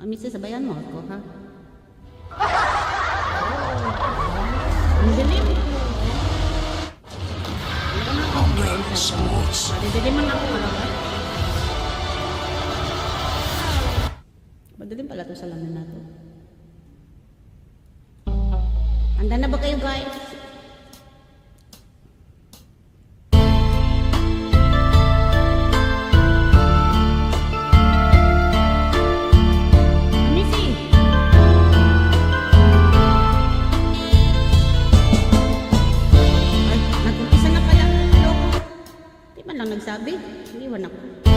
Ah, misis, sabayan mo ako, ha? Ang dilim. Madidilim man ako talaga. Madilim pala to sa lamin na to. Handa na ba kayo guys? சார்பில் நிறுவனம்